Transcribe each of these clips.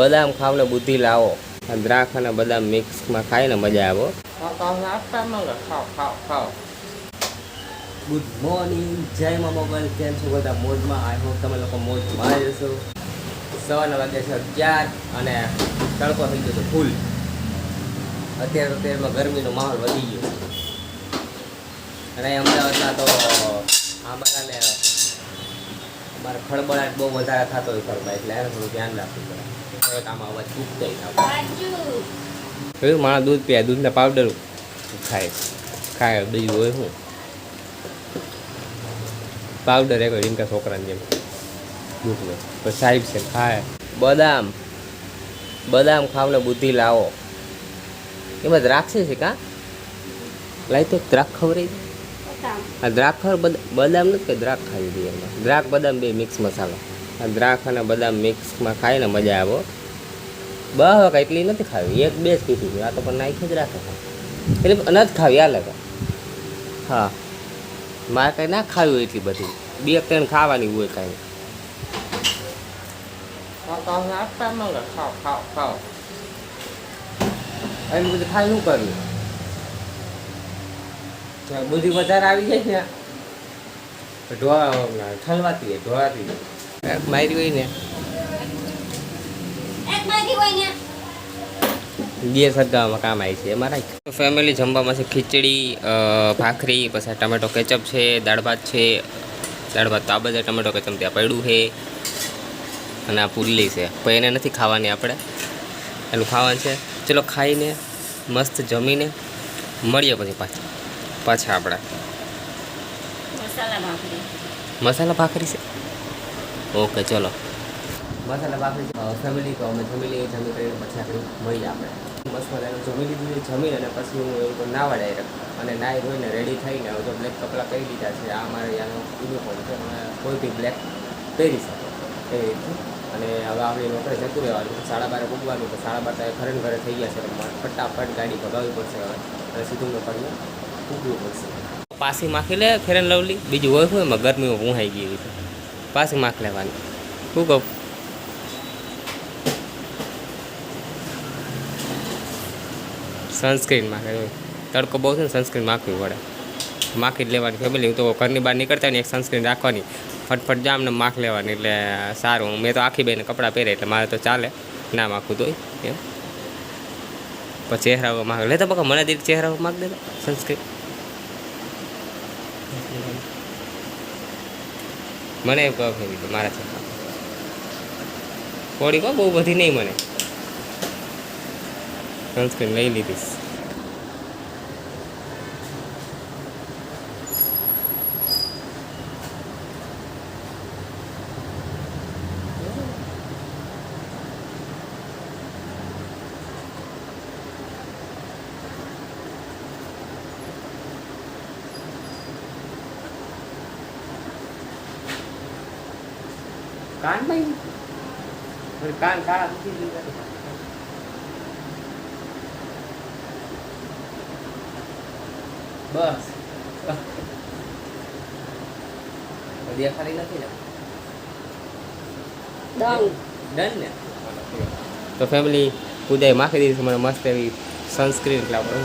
બદામ ખાવ ને બુદ્ધિ લાવો. અને દ્રાક્ષ અને બદામ મિક્સમાં ખાઈને મજા આવો ખાઓ ખાઓ ખાઓ. ગુડ મોર્નિંગ જય મા મોબાઈલ. કેમ છો બધા? મોજમાં આઈ હોપ તમે લોકો મોજમાં આવી જશો સવારના વાગે છે અગિયાર અને તડકો થઈ ગયો છે ફૂલ. અત્યારે અત્યારમાં ગરમીનો માહોલ વધી ગયો અને અમદાવાદમાં તો આંબાલાને અમારે ખળબળાટ બહુ વધારે થતો હોય ફરવા એટલે એને થોડું ધ્યાન રાખવું પડે. એક આમાં અવાજ માણસ દૂધ પીએ દૂધના પાવડર ખાય. ખાય બીજું હોય શું? પાવડર એક રીંકા છોકરાની જેમ. દૂધનો તો સાહેબ છે ખાય. બદામ. બદામ ખાવને બુદ્ધિ લાવો. એમાં દ્રાક્ષ છે કા? લાઈ તો દ્રાક્ષ ખવડાવી આ દ્રાક્ષ બદામ નથી કે દ્રાક્ષ ખાવી દઈએ એમાં. દ્રાક્ષ બદામ બે મિક્સ મસાલો. દ્રાક્ષ અને બદામ મિક્સમાં ખાઈને મજા આવો બસ એટલી નથી ખાવી. એક બે જ પીધી આ તો પણ નાખી જ રાખે. એટલે નથી ખાવી, આ લગા હા. મારે કાંઈ ના ખાવી હોય એટલી બધી. બે ત્રણ ખાવાની હોય કાંઈ. ખાઓ એટલું બધું ખાઈ શું કરવું તો બુદ્ધિ વધારે આવી જાય ને ઢોળા ઠલવાતી હોય, ઢોળાતી હોય મારી હોય ને. બે સગામાં કામ આવી છે. અમારા ફેમિલી જમવામાં છે ખીચડી ભાખરી પછી ટમેટો કેચઅપ છે દાળ ભાત છે. દાળ ભાત તો આ બધા ટમેટો કેચઅપ ત્યાં પડ્યું છે. અને આ પુલ્લી છે. પણ એને નથી ખાવાની આપણે. એનું ખાવાનું છે. ચલો ખાઈને મસ્ત જમીને મળીએ પછી પાછા. પાછા આપણે. મસાલા ભાખરી છે? ઓકે, ચલો. બસ એટલે બાકી ફેમિલી તો અમે જમી લઈએ, જમી કરીને પછી આપણે મળીએ આપણે. મસ્ત મજાનું જમી લીધું જમી અને પછી હું એવું તો નાવા ડાયરેક્ટ અને નાહી ધોઈને રેડી થઈને હવે તો બ્લેક કપડાં પહેરી લીધા છે. આ અમારે યાનો યુનિફોર્મ છે કોઈ બી બ્લેક પહેરી શકે એ રીતનું અને હવે આપણે નોકરે જતું રહેવાનું સાડા બારે ઉગવાનું તો સાડા બાર તારે ઘરે ઘરે થઈ ગયા છે મારે ફટાફટ ગાડી ભગાવવી પડશે હવે. અને સીધું નોકરીએ ઉગવું પડશે. પાસી માખી લે ફેરન લવલી. બીજું હોય હોય એમાં? ગરમીમાં ઊંહાઈ ગઈ છે પાછી માખ લેવાની. શું કહું? સનસ્ક્રીન માખે તડકો બહુ છે ને સનસ્ક્રીન માખવી પડે. માખી જ લેવાની ફેમિલી હું તો ઘરની બહાર નીકળતા ને, એક સનસ્ક્રીન રાખવાની. ફટફટ જામ ને માખ લેવાની, એટલે સારું. મેં તો આખી બેને કપડાં પહેરે એટલે મારે તો ચાલે. ના માખું તોય એમ. પછી ચહેરા માખ લેતા બકા મને દીક ચહેરા માગ દેતા સનસ્ક્રીન મને એમ કહો ફેરી મારા ચહેરા થોડી કહો, બહુ બધી નહીં મને. સનસ્ક્રીન લઈ લીધીશ. કાન ભાઈ કાન કાળા મૂકી દીધા બસ. દેખાડી નથી ને ડન. ને? તો ફેમિલી પૂજાએ માખી દીધી છે મને મસ્ત એવી સનસ્ક્રીન લાવો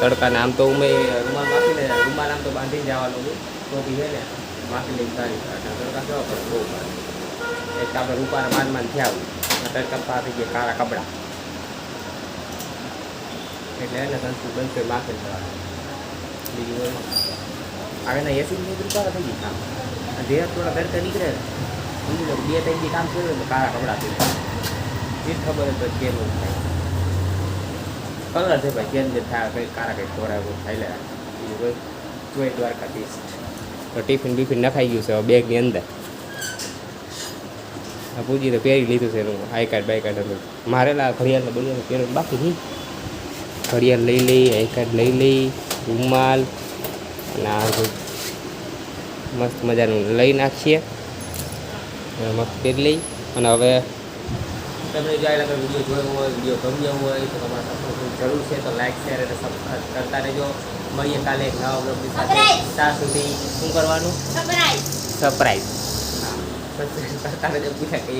તડકાને આમ તો ઉમે રૂમાલ માખીને રૂમાલ આમ તો બાંધી જવાનું તો બી છે ને માખી લઈને સારી. તડકા કેવા પડે? બહુ એક આપણે રૂપાને માન માન થયા હોય. તડકા થઈ ગયા, કાળા કપડા. એટલે એને સંસ્કૃત બંધ માખી જવાનું બીજું હોય આગળના એસી મિનિટ રૂપિયા થઈ ગઈ કામ. જે થોડા તડકા નીકળે. લો બે ત્રણ દી કામ કર્યું તો કાળા કપડાં થઈ એ ખબર હોય તો કેમ થાય. કલર છે ભાઈ કેમ જે થાય, કંઈ કાળા કંઈ ખોરા એવું થાય લે બીજું કોઈ? જોઈ દ્વારકાધીશ. તો ટિફિન બિફિન નખાઈ ગયું છે બેગની અંદર. પૂજી તો પહેરી લીધું છે એનું. આઈ કાર્ડ બાઈ કાર્ડ હતું મારે લા ઘડિયાળ બળિયાળ પહેરવાનું બાકી નહીં ઘડિયાળ લઈ લઈ આઈ કાર્ડ લઈ લઈ રૂમાલ અને આ મસ્ત મજાનું લઈ નાખીએ. મસ્ત પહેરી લઈ. અને હવે તમને જો આ વીડિયો જોયો હોય વીડિયો ગમ્યો હોય તો તમારા સપોર્ટની જરૂર છે તો લાઈક શેર અને સબસ્ક્રાઈબ કરતા રહેજો. મળીએ કાલે એક નવા બ્લોગની સાથે. ત્યાં સુધી શું કરવાનું? સરપ્રાઈઝ હા કરતા રહેજો પૂછ્યા કે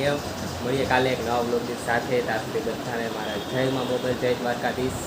મળીએ કાલે એક નવા બ્લોગ સાથે. ત્યાં સુધી બધાને મારા જયમાં મોબાઈલ જય દ્વારકાધીશ.